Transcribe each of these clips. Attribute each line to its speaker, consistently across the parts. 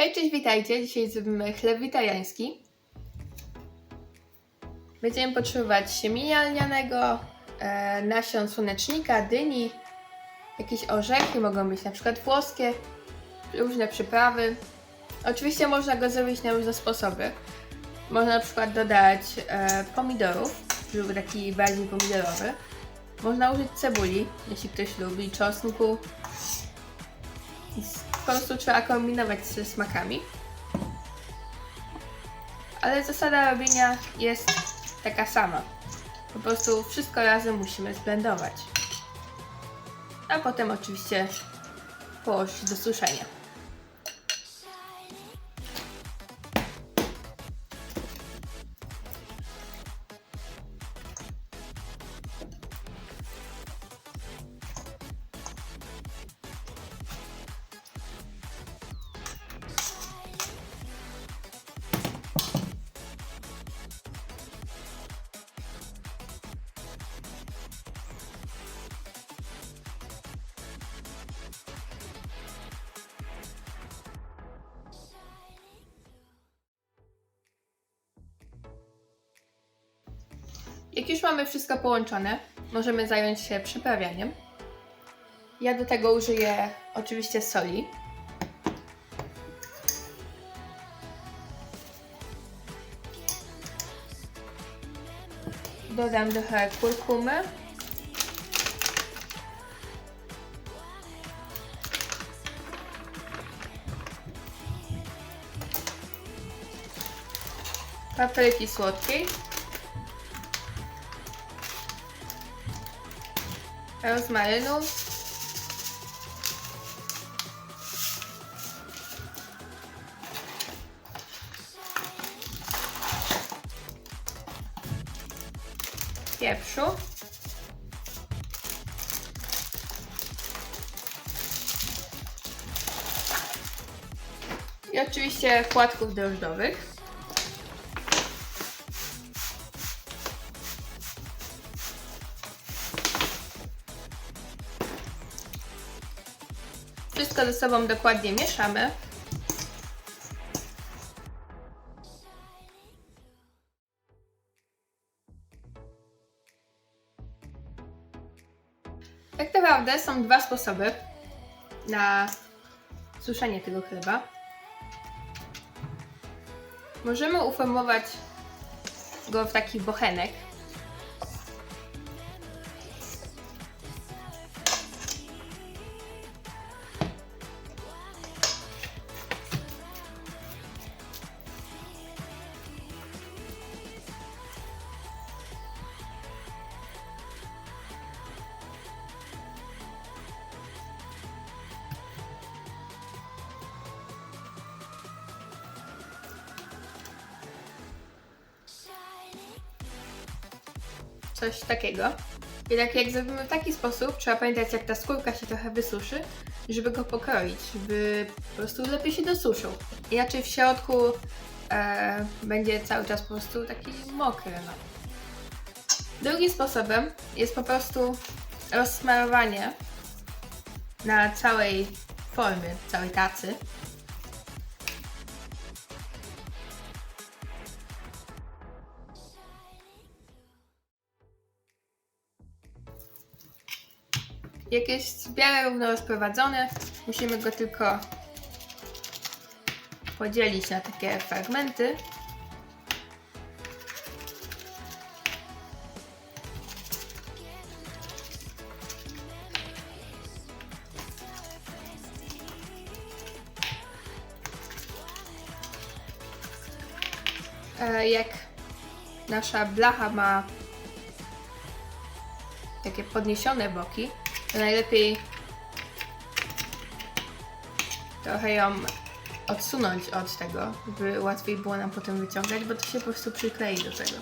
Speaker 1: Hej, cześć, witajcie. Dzisiaj zrobimy chleb witaliański. Będziemy potrzebować siemienia lnianego, e, nasion słonecznika, dyni, jakieś orzechy, mogą być na przykład włoskie, różne przyprawy. Oczywiście można go zrobić na różne sposoby. Można na przykład dodać e, pomidorów, żeby taki bardziej pomidorowy. Można użyć cebuli, jeśli ktoś lubi, czosnku, po prostu trzeba kombinować ze smakami. Ale zasada robienia jest taka sama. Po prostu wszystko razem musimy zblendować. A potem oczywiście położyć do suszenia. Jak już mamy wszystko połączone, możemy zająć się przyprawianiem. Ja do tego użyję oczywiście soli. Dodam trochę kurkumy. Papryki słodkiej. Rozmarynu. Pieprzu. I oczywiście płatków drożdżowych. Wszystko ze sobą dokładnie mieszamy. Tak naprawdę są dwa sposoby na suszenie tego chleba. Możemy uformować go w taki bochenek, coś takiego. Tak jak zrobimy w taki sposób, trzeba pamiętać jak ta skórka się trochę wysuszy, żeby go pokroić, żeby po prostu lepiej się dosuszył. Inaczej w środku e, będzie cały czas po prostu taki mokry. No. Drugim sposobem jest po prostu rozsmarowanie na całej formie, całej tacy. Jak jest w miarę równo rozprowadzone, musimy go tylko podzielić na takie fragmenty. E, Jak nasza blacha ma takie podniesione boki, najlepiej trochę ją odsunąć od tego, by łatwiej było nam potem wyciągać, bo to się po prostu przyklei do tego.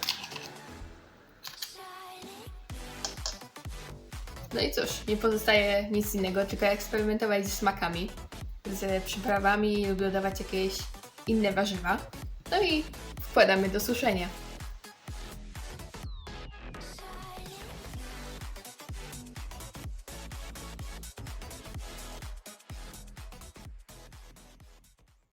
Speaker 1: No i cóż, nie pozostaje nic innego, tylko eksperymentować ze smakami, z przyprawami lub dodawać jakieś inne warzywa. No i wkładamy do suszenia.